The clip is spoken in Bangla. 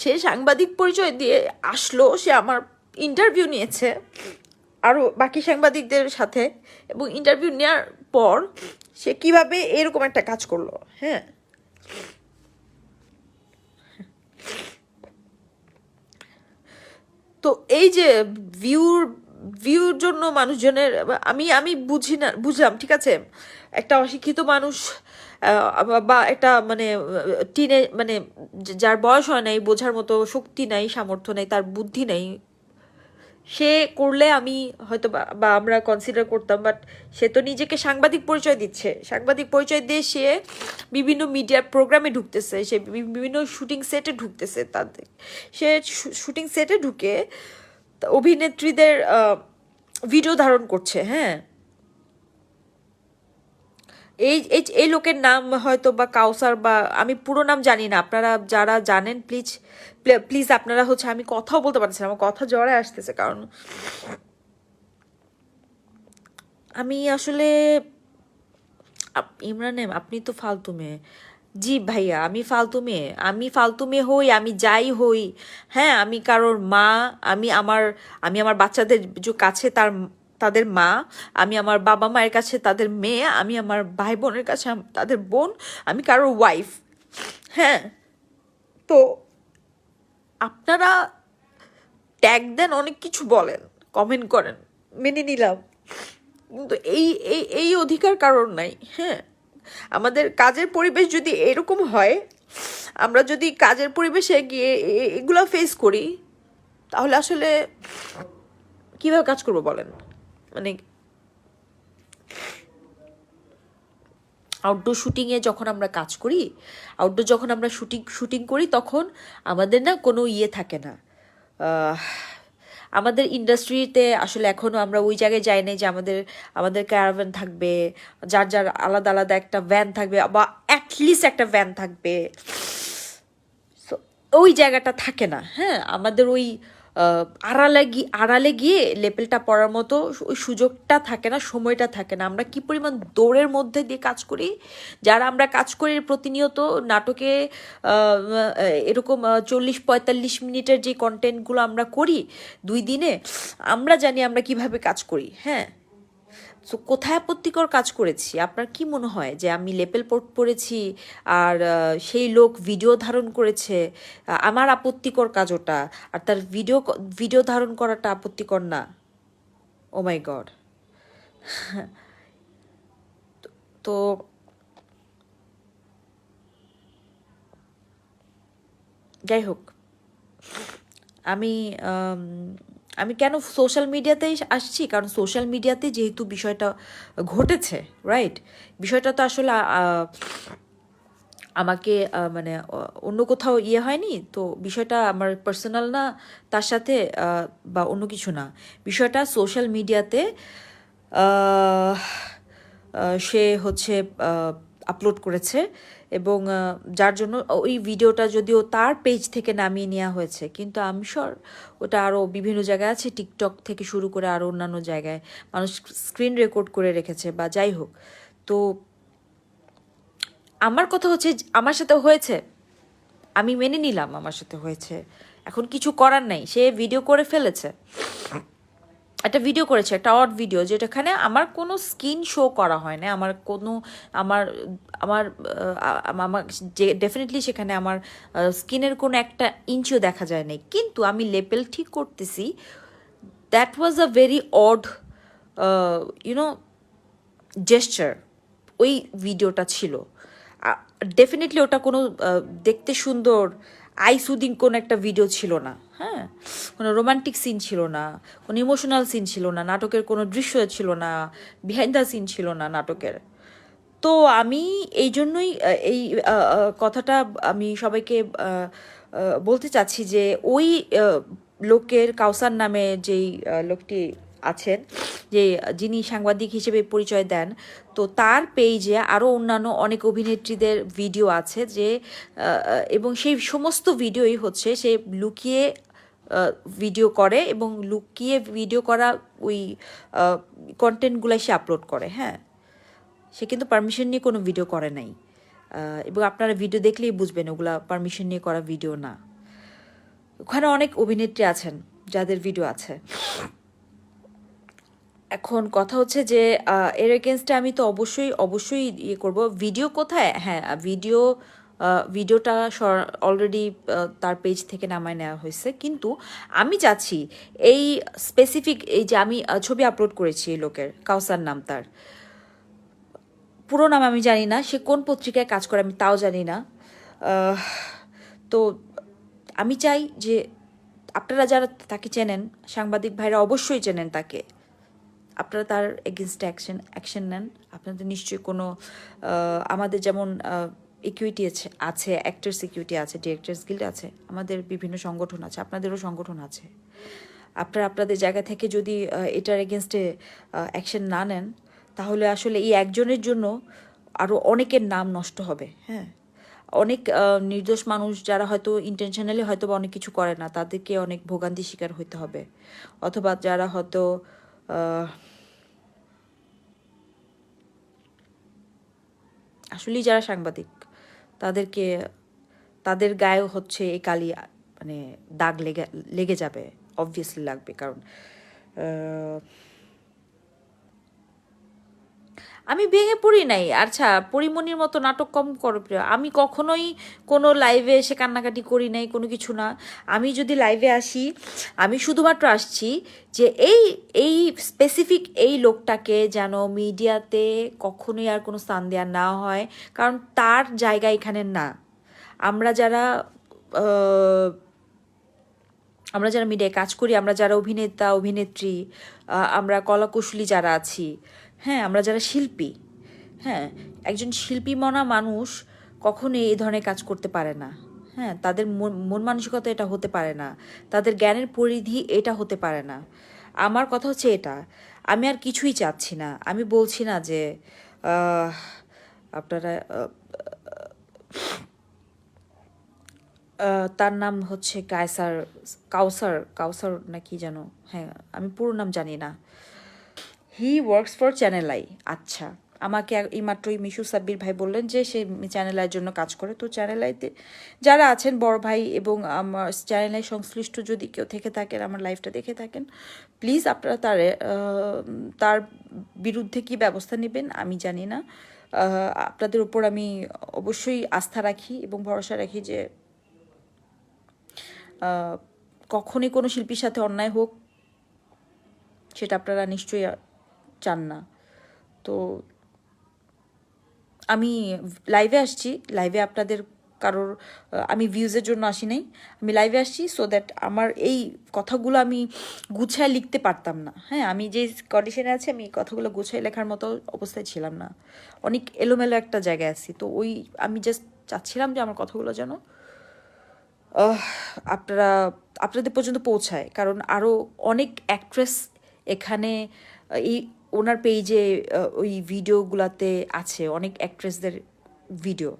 সে সাংবাদিক পরিচয় দিয়ে আসলো, সে আমার ইন্টারভিউ নিয়েছে আরও বাকি সাংবাদিকদের সাথে এবং ইন্টারভিউ নেওয়ার পর সে কীভাবে এরকম একটা কাজ করল হ্যাঁ? তো এই যে ভিউর ভিউর জন্য মানুষজনের, আমি আমি বুঝি না, বুঝলাম, ঠিক আছে? একটা অশিক্ষিত মানুষ বা একটা মানে টিনে মানে যার বয়স হয় নাই, বোঝার মতো শক্তি নাই, সামর্থ্য নেই, তার বুদ্ধি নাই, সে করলে আমি হয়তো বা বা আমরা কনসিডার করতাম বাট সে তো নিজেকে সাংবাদিক পরিচয় দিচ্ছে। সাংবাদিক পরিচয় দিয়ে সে বিভিন্ন মিডিয়ার প্রোগ্রামে ঢুকতেছে, সে বিভিন্ন শুটিং সেটে ঢুকতেছে তাদের। সে শুটিং সেটে ঢুকে অভিনেত্রীদের ভিডিও ধারণ করছে হ্যাঁ। এই এই লোকের নাম হয়তো বা কাউসার বা আমি পুরো নাম জানি না। আপনারা যারা জানেন প্লিজ প্লিজ আপনারা হচ্ছে আমি কথাও বলতে পারছি না, আমার কথা জ্বরে আসতেছে কারণ আমি আসলে ইমরান আপনি তো ফালতু মেয়ে। জি ভাইয়া, আমি ফালতু মেয়ে। আমি ফালতু মেয়ে হই, আমি যাই হই। হ্যাঁ আমি কারোর মা, আমি আমার আমি আমার বাচ্চাদের যে কাছে তার তাদের মা, আমি আমার বাবা মায়ের কাছে তাদের মেয়ে, আমি আমার ভাই বোনের কাছে তাদের বোন, আমি কারোর ওয়াইফ হ্যাঁ তো আপনারা ট্যাগ দেন, অনেক কিছু বলেন কমেন্ট করেন, মেনে নিলাম। কিন্তু এই এই এই অধিকার কারণ নাই হ্যাঁ। আমাদের কাজের পরিবেশ যদি এরকম হয়, আমরা যদি কাজের পরিবেশে গিয়ে এগুলো ফেস করি, তাহলে আসলে কীভাবে কাজ করব বলেন? মানে আউটডোর শুটিংয়ে যখন আমরা কাজ করি আউটডোর যখন আমরা শুটিং শুটিং করি তখন আমাদের না কোনো ইয়ে থাকে না। আমাদের ইন্ডাস্ট্রিতে আসলে এখনও আমরা ওই জায়গায় যাই নাই যে আমাদের আমাদের ক্যারাভ্যান থাকবে যার যার আলাদা আলাদা একটা ভ্যান থাকবে বা অ্যাটলিস্ট একটা ভ্যান থাকবে। So, ওই জায়গাটা থাকে না হ্যাঁ? আমাদের ওই আড়ালে গিয়ে আড়ালে গিয়ে লেপেলটা পড়ার মতো ওই সুযোগটা থাকে না, সময়টা থাকে না। আমরা কি পরিমাণ দৌড়ের মধ্যে দিয়ে কাজ করি? যারা আমরা কাজ করি প্রতিনিয়ত নাটকে এরকম চল্লিশ, পঁয়তাল্লিশ মিনিটের যে কন্টেন্টগুলো আমরা করি দুই দিনে, আমরা জানি আমরা কীভাবে কাজ করি হ্যাঁ? তো কোথায় আপত্তিকর কাজ করেছি? আপনার কি মনে হয় যে আমি লেপেল পোর্ট পড়েছি আর সেই লোক ভিডিও ধারণ করেছে? আমার আপত্তিকর কাজ ওটা, আর তার ভিডিও ভিডিও ধারণ করাটা আপত্তিকর না? ও মাই গড তো যাই হোক আমি আম, কেন সোশ্যাল মিডিয়াতেই আসছি? কারণ সোশ্যাল মিডিয়াতে যেহেতু বিষয়টা ঘটেছে রাইট বিষয়টা তো আসলে আমাকে মানে অন্য কোথাও ইয়ে হয়নি। তো বিষয়টা আমার পার্সোনাল না তার সাথে বা অন্য কিছু না। বিষয়টা সোশ্যাল মিডিয়াতে সে হচ্ছে আপলোড করেছে। এবং যার জন্য ওই ভিডিওটা যদিও তার পেজ থেকে নামিয়ে নেওয়া হয়েছে, কিন্তু আমি শর ওটা আরও বিভিন্ন জায়গায় আছে টিকটক থেকে শুরু করে আরও অন্যান্য জায়গায় মানুষ স্ক্রিন রেকর্ড করে রেখেছে বা যাই হোক। তো আমার কথা হচ্ছে আমার সাথে হয়েছে, আমি মেনে নিলাম আমার সাথে হয়েছে, এখন কিছু করার নাই, সে ভিডিও করে ফেলেছে। একটা ভিডিও করেছে, একটা অড ভিডিও যেটাখানে আমার কোনো স্কিন শো করা হয় না আমার কোনো, আমার আমার আমার যে ডেফিনেটলি সেখানে আমার স্কিনের কোনো একটা ইঞ্চিও দেখা যায় নাই। কিন্তু আমি লেপেল ঠিক করতেছি that was a very odd you know gesture ওই ভিডিওটা ছিল। ডেফিনেটলি ওটা কোনো দেখতে সুন্দর আই সুদিং কোনো একটা ভিডিও ছিল না হ্যাঁ? কোনো রোমান্টিক সিন ছিল না, কোনো ইমোশনাল সিন ছিল না, নাটকের কোনো দৃশ্য ছিল না বিহাইন্ড দ্য সিন ছিল না নাটকের। তো আমি এই জন্যই এই কথাটা আমি সবাইকে বলতে চাচ্ছি যে ওই লোকের কাউসার নামে যেই লোকটি আছেন, যে যিনি সাংবাদিক হিসেবে পরিচয় দেন, তো তার পেজে আরও অন্যান্য অনেক অভিনেত্রীদের ভিডিও আছে যে এবং সেই সমস্ত ভিডিওই হচ্ছে সে লুকিয়ে ভিডিও করে এবং লুকিয়ে ভিডিও করা ওই কন্টেন্টগুলো সে আপলোড করে হ্যাঁ। সে কিন্তু পারমিশন নিয়ে কোনো ভিডিও করে নাই এবং আপনারা ভিডিও দেখলেই বুঝবেন ওগুলা পারমিশন নিয়ে করা ভিডিও না। ওখানে অনেক অভিনেত্রী আছেন যাদের ভিডিও আছে। এখন কথা হচ্ছে যে এর এগেনস্টে আমি তো অবশ্যই অবশ্যই ইয়ে করব। ভিডিও কোথায়? হ্যাঁ ভিডিও ভিডিওটা অলরেডি তার পেজ থেকে নামায় নেওয়া হয়েছে। কিন্তু আমি চাচ্ছি এই স্পেসিফিক এই যে আমি ছবি আপলোড করেছি এই লোকের, কাউসার নাম তার। পুরো নাম আমি জানি না, সে কোন পত্রিকায় কাজ করে আমি তাও জানি না। তো আমি চাই যে, আপনারা যারা তাকে চেনেন, সাংবাদিক ভাইরা অবশ্যই চেনেন তাকে। আপনারা তার এগেনস্টে অ্যাকশন অ্যাকশন নেন। আপনাদের নিশ্চয়ই কোনো আমাদের যেমন ইকুইটি আছে আছে অ্যাক্টার্স ইকুইটি আছে ডিরেক্টর্স গিল্ড আছে, আমাদের বিভিন্ন সংগঠন আছে, আপনাদেরও সংগঠন আছে। আপনারা আপনাদের জায়গা থেকে যদি এটার এগেনস্টে অ্যাকশন না নেন, তাহলে আসলে এই একজনের জন্য আরও অনেকের নাম নষ্ট হবে হ্যাঁ? অনেক নির্দোষ মানুষ যারা হয়তো ইন্টেনশনালি হয়তো অনেক কিছু করে না, তাদেরকে অনেক ভোগান্তি শিকার হতে হবে। অথবা যারা হয়তো আসলেই যারা সাংবাদিক, তাদেরকে, তাদের গায়েও হচ্ছে এই কালি মানে দাগ লেগে লেগে যাবে অবভিয়াসলি লাগবে। কারণ আমি ভেঙে পড়ি নাই। আচ্ছা পরিমণির মতো নাটক কম করো প্রিয়। আমি কখনোই কোনো লাইভে এসে কান্নাকাটি করি নাই, কোনো কিছু না। আমি যদি লাইভে আসি, আমি শুধুমাত্র আসছি যে এই এই স্পেসিফিক এই লোকটাকে যেন মিডিয়াতে কখনোই আর কোনো স্থান দেওয়া না হয়, কারণ তার জায়গা এখানে না। আমরা যারা আমরা যারা মিডিয়ায় কাজ করি, আমরা যারা অভিনেতা, অভিনেত্রী আমরা কলাকুশলী যারা আছি হ্যাঁ আমরা যারা শিল্পী হ্যাঁ একজন শিল্পী মনা মানুষ কখনোই এই ধরনের কাজ করতে পারে না। হ্যাঁ তাদের মন মন মানসিকতা এটা হতে পারে না, তাদের জ্ঞানের পরিধি এটা হতে পারে না। আমার কথা হচ্ছে এটা, আমি আর কিছুই চাচ্ছি না, আমি বলছি না যে আপনারা তার নাম হচ্ছে কায়সার, কাউসার কাউসার না কি যেন হ্যাঁ আমি পুরো নাম জানি না। He works for channel I আচ্ছা আমাকে এইমাত্রই মিশু সাব্বির ভাই বললেন যে সে চ্যানেল আইয়ের জন্য কাজ করে। তো চ্যানেল আইতে যারা আছেন, বড় ভাই এবং আমার চ্যানেল আই সংশ্লিষ্ট যদি কেউ থেকে থাকেন, আমার লাইফটা দেখে থাকেন প্লিজ আপনারা তার তার বিরুদ্ধে কি ব্যবস্থা নেবেন আমি জানি না। আপনাদের উপর আমি অবশ্যই আস্থা রাখি এবং ভরসা রাখি যে কখনই কোনো শিল্পীর সাথে অন্যায় হোক, সেটা আপনারা নিশ্চয়ই চান না। তো আমি লাইভে আসছি লাইভে আপনাদের কারোর আমি ভিউজের জন্য আসি নাই। আমি লাইভে আসছি সো দ্যাট আমার এই কথাগুলো আমি গুছায় লিখতে পারতাম না। হ্যাঁ আমি যে কন্ডিশনে আছি, আমি কথাগুলো গুছায় লেখার মতো অবস্থায় ছিলাম না। অনেক এলোমেলো একটা জায়গায় আছি। তো ওই আমি জাস্ট চাচ্ছিলাম যে আমার কথাগুলো যেন আপনারা, আপনাদের পর্যন্ত পৌঁছায়। কারণ আরও অনেক অ্যাক্ট্রেস এখানে এই ওনার পেজে ওই ভিডিওগুলাতে আছে অনেক অ্যাক্ট্রেসদের ভিডিও